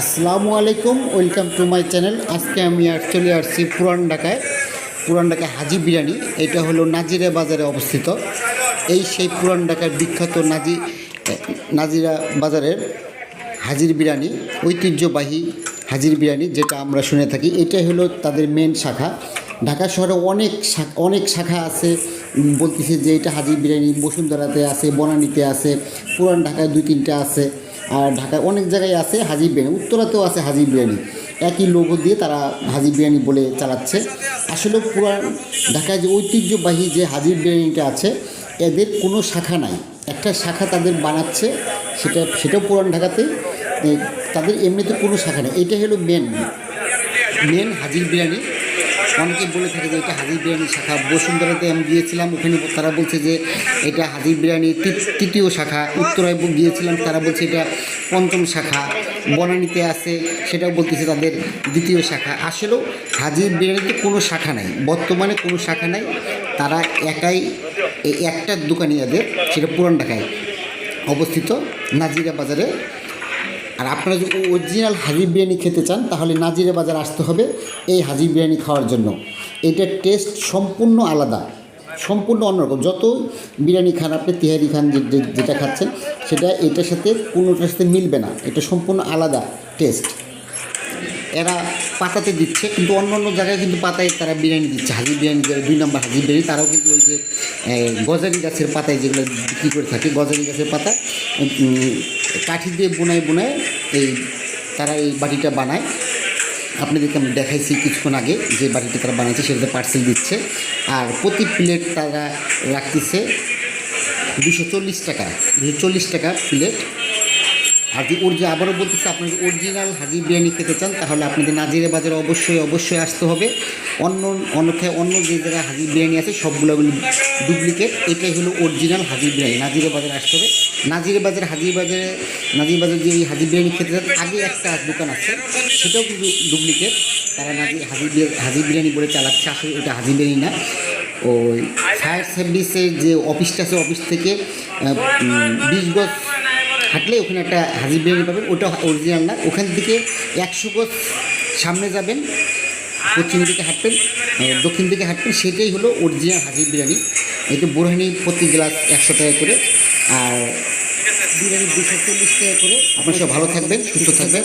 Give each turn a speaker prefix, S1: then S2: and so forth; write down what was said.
S1: আসসালামু আলাইকুম, welcome to my channel. আজকে আমি আর চলে আসছি পুরান ঢাকায় পুরান ঢাকায় হাজি বিরিয়ানি। এটা হলো নাজিরা বাজারে অবস্থিত। এই সেই পুরান ঢাকার বিখ্যাত নাজি, নাজিরা বাজারের হাজির বিরিয়ানি, ঐতিহ্যবাহী হাজির বিরিয়ানি, যেটা আমরা শুনে থাকি। এটাই হলো তাদের মেন শাখা। ঢাকা শহরে অনেক অনেক শাখা আছে। বলতেছে যে এটা হাজির বিরিয়ানি বসুন্ধরাতে আছে, বনানীতে আছে, পুরান ঢাকায় দুই তিনটা আছে। আর ঢাকায় অনেক জায়গায় আছে হাজির বিরিয়ানি, উত্তরাতেও আছে হাজির বিরিয়ানি। একই লোগো দিয়ে তারা হাজির বিরিয়ানি বলে চালাচ্ছে। আসলে পুরান ঢাকায় যে ঐতিহ্যবাহী যে হাজির বিরিয়ানিটা আছে, এদের কোনো শাখা নাই। একটা শাখা তাদের বানাচ্ছে, সেটা, সেটাও পুরান ঢাকাতে। তাদের এমনিতে কোনো শাখা নেই। এটা হলো মেন মেন হাজির বিরিয়ানি। অনেকে বলে থাকে যে এটা হাজির বিরিয়ানি শাখা। বসুন্ধরাতে আমি গিয়েছিলাম, ওখানে তারা বলছে যে এটা হাজির বিরিয়ানি তৃতীয় শাখা। উত্তরায় গিয়েছিলাম, তারা বলছে এটা পঞ্চম শাখা। বনানীতে আছে, সেটাও বলতেছে তাদের দ্বিতীয় শাখা। আসলেও হাজির বিরিয়ানিতে কোনো শাখা নাই। বর্তমানে কোনো শাখা নাই। তারা একাই একটা দোকানই এদের, সেটা পুরান ঢাকায় অবস্থিত, নাজিরা বাজারে। আর আপনারা যদি অরিজিনাল হাজির বিরিয়ানি খেতে চান, তাহলে নাজিরা বাজার আসতে হবে এই হাজির বিরিয়ানি খাওয়ার জন্য। এটার টেস্ট সম্পূর্ণ আলাদা, সম্পূর্ণ অন্যরকম। যত বিরিয়ানি খান আপনি, তিহারি খান যেটা খাচ্ছেন, সেটা এটার সাথে কোনোটার সাথে মিলবে না। এটা সম্পূর্ণ আলাদা টেস্ট এরা পাতাতে দিচ্ছে, কিন্তু অন্য অন্য জায়গায় কিন্তু পাতায় তারা বিরিয়ানি দিচ্ছে। হাজির বিরিয়ানি, দুই নম্বর হাজির বিরিয়ানি, তারাও কিন্তু ওই যে গজারি গাছের পাতায় যেগুলো বিক্রি করে থাকে, গজারি গাছের পাতা কাঠি দিয়ে বোনায় বোনায় এই তারা এই বাটিটা বানায়। আপনাদেরকে আমি দেখাইছি কিছুক্ষণ আগে যে বাটিটা তারা বানাচ্ছে সেটাতে পার্সেল দিচ্ছে। আর প্রতি প্লেট তারা রাখতেছে দুশো চল্লিশ টাকা দুশো চল্লিশ টাকা প্লেট আর যদি অরিজিনাল আবারও বলতেছি আপনি যদি অরিজিনাল হাজির বিরিয়ানি খেতে চান, তাহলে আপনাদের নাজিরে বাজারে অবশ্যই অবশ্যই আসতে হবে। অন্য, অন্যথায় অন্য যে যারা হাজির বিরিয়ানি আছে, সবগুলো ডুপ্লিকেট এটাই হলো অরিজিনাল হাজির বিরিয়ানি। নাজিরে বাজারে আসতে হবে। নাজিরে বাজারে হাজির বাজারে, নাজির বাজারে যে হাজির বিরিয়ানি খেতে চান আগে একটা দোকান আছে, সেটাও কিন্তু ডুপ্লিকেট তারা নাজির হাজির হাজির বিরিয়ানি বলে চালাচ্ছে, আসলে ওটা হাজির বিরিয়ানি না। ওই ফায়ার সার্ভিসের যে অফিসটা আছে, অফিস থেকে বিশ গজ হাঁটলে ওখানে একটা হাজির বিরিয়ানি পাবেন, ওটা অরিজিনাল না। ওখান থেকে একশো গোজ সামনে যাবেন, পশ্চিম দিকে হাঁটবেন দক্ষিণ দিকে হাঁটবেন, সেটাই হলো অরিজিনাল হাজির বিরিয়ানি। এতে বোরহানি প্রতি গ্লাস একশো টাকা করে, আর বিরিয়ানি দুশো চল্লিশ টাকা করে। আপনার সব ভালো থাকবেন, সুস্থ থাকবেন।